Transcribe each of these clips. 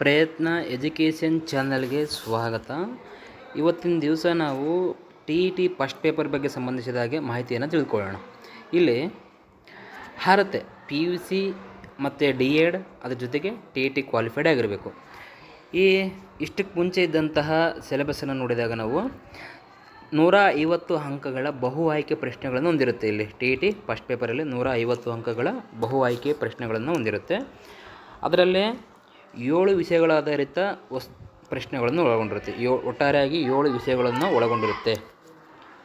ಪ್ರಯತ್ನ ಎಜುಕೇಷನ್ ಚಾನಲ್ಗೆ ಸ್ವಾಗತ. ಇವತ್ತಿನ ದಿವಸ ನಾವು T E T first paper ಬಗ್ಗೆ ಸಂಬಂಧಿಸಿದ ಹಾಗೆ ಮಾಹಿತಿಯನ್ನು ತಿಳ್ಕೊಳ್ಳೋಣ ಇಲ್ಲಿ ಅರ್ಹತೆ, ಪಿ ಯು ಸಿ ಮತ್ತು ಡಿ ಎಡ್ ಅದ್ರ ಜೊತೆಗೆ ಟಿ ಇ ಟಿ ಕ್ವಾಲಿಫೈಡ್ ಆಗಿರಬೇಕು. ಈ ಇಷ್ಟಕ್ಕೆ ಮುಂಚೆ ಇದ್ದಂತಹ ಸಿಲೆಬಸ್ಸನ್ನು ನೋಡಿದಾಗ ನಾವು ನೂರ ಐವತ್ತು ಅಂಕಗಳ ಬಹು ಆಯ್ಕೆ ಪ್ರಶ್ನೆಗಳನ್ನು ಹೊಂದಿರುತ್ತೆ. ಇಲ್ಲಿ ಟಿ ಇ ಟಿ ಫಸ್ಟ್ ಪೇಪರಲ್ಲಿ ನೂರ ಐವತ್ತು ಅಂಕಗಳ ಬಹು ಆಯ್ಕೆ ಪ್ರಶ್ನೆಗಳನ್ನು ಹೊಂದಿರುತ್ತೆ. ಅದರಲ್ಲಿ ಏಳು ವಿಷಯಗಳ ಆಧಾರಿತ ವಸ್, ಪ್ರಶ್ನೆಗಳನ್ನು ಒಳಗೊಂಡಿರುತ್ತೆ. ಒಟ್ಟಾರೆಯಾಗಿ ಏಳು ವಿಷಯಗಳನ್ನು ಒಳಗೊಂಡಿರುತ್ತೆ.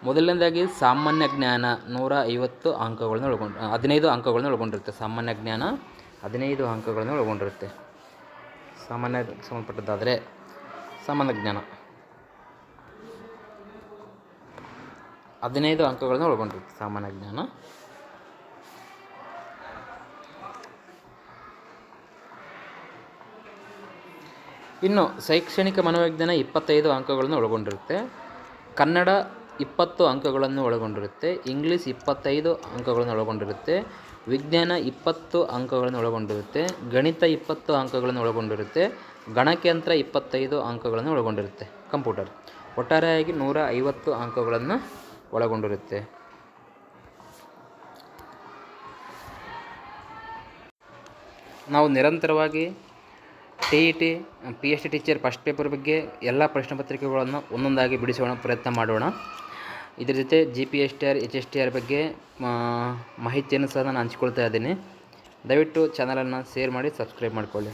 ಮೊದಲನೇದಾಗಿ ಸಾಮಾನ್ಯ ಜ್ಞಾನ ನೂರ ಐವತ್ತು ಅಂಕಗಳನ್ನು ಒಳಗೊಂಡು ಹದಿನೈದು ಅಂಕಗಳನ್ನು ಒಳಗೊಂಡಿರುತ್ತೆ. ಸಾಮಾನ್ಯ ಜ್ಞಾನ ಹದಿನೈದು ಅಂಕಗಳನ್ನು ಒಳಗೊಂಡಿರುತ್ತೆ. ಸಾಮಾನ್ಯ ಸಂಬಂಧಪಟ್ಟದ್ದಾದರೆ ಸಾಮಾನ್ಯ ಜ್ಞಾನ. ಹದಿನೈದು ಅಂಕಗಳನ್ನು ಒಳಗೊಂಡಿರುತ್ತೆ ಸಾಮಾನ್ಯ ಜ್ಞಾನ. ಇನ್ನು ಶೈಕ್ಷಣಿಕ ಮನೋವಿಜ್ಞಾನ ಇಪ್ಪತ್ತೈದು ಅಂಕಗಳನ್ನು ಒಳಗೊಂಡಿರುತ್ತೆ. ಕನ್ನಡ ಇಪ್ಪತ್ತು ಅಂಕಗಳನ್ನು ಒಳಗೊಂಡಿರುತ್ತೆ. ಇಂಗ್ಲೀಷ್ ಇಪ್ಪತ್ತೈದು ಅಂಕಗಳನ್ನು ಒಳಗೊಂಡಿರುತ್ತೆ. ವಿಜ್ಞಾನ ಇಪ್ಪತ್ತು ಅಂಕಗಳನ್ನು ಒಳಗೊಂಡಿರುತ್ತೆ. ಗಣಿತ ಇಪ್ಪತ್ತು ಅಂಕಗಳನ್ನು ಒಳಗೊಂಡಿರುತ್ತೆ. ಗಣಕಯಂತ್ರ ಇಪ್ಪತ್ತೈದು ಅಂಕಗಳನ್ನು ಒಳಗೊಂಡಿರುತ್ತೆ. ಕಂಪ್ಯೂಟರ್. ಒಟ್ಟಾರೆಯಾಗಿ ನೂರ ಐವತ್ತು ಅಂಕಗಳನ್ನು ಒಳಗೊಂಡಿರುತ್ತೆ. ನಾವು ನಿರಂತರವಾಗಿ T E T P H D teacher first paper ಬಗ್ಗೆ ಎಲ್ಲ ಪ್ರಶ್ನೆ ಪತ್ರಿಕೆಗಳನ್ನು ಒಂದೊಂದಾಗಿ ಬಿಡಿಸೋಣ, ಪ್ರಯತ್ನ ಮಾಡೋಣ. ಇದರ ಜೊತೆ G P S T R H S T R ಬಗ್ಗೆ ಮಾಹಿತಿಯನ್ನು ಸಹ ನಾನು ಹಂಚ್ಕೊಳ್ತಾ ಇದ್ದೀನಿ. ದಯವಿಟ್ಟು ಚಾನಲನ್ನು ಶೇರ್ ಮಾಡಿ ಸಬ್ಸ್ಕ್ರೈಬ್ ಮಾಡಿಕೊಳ್ಳಿ.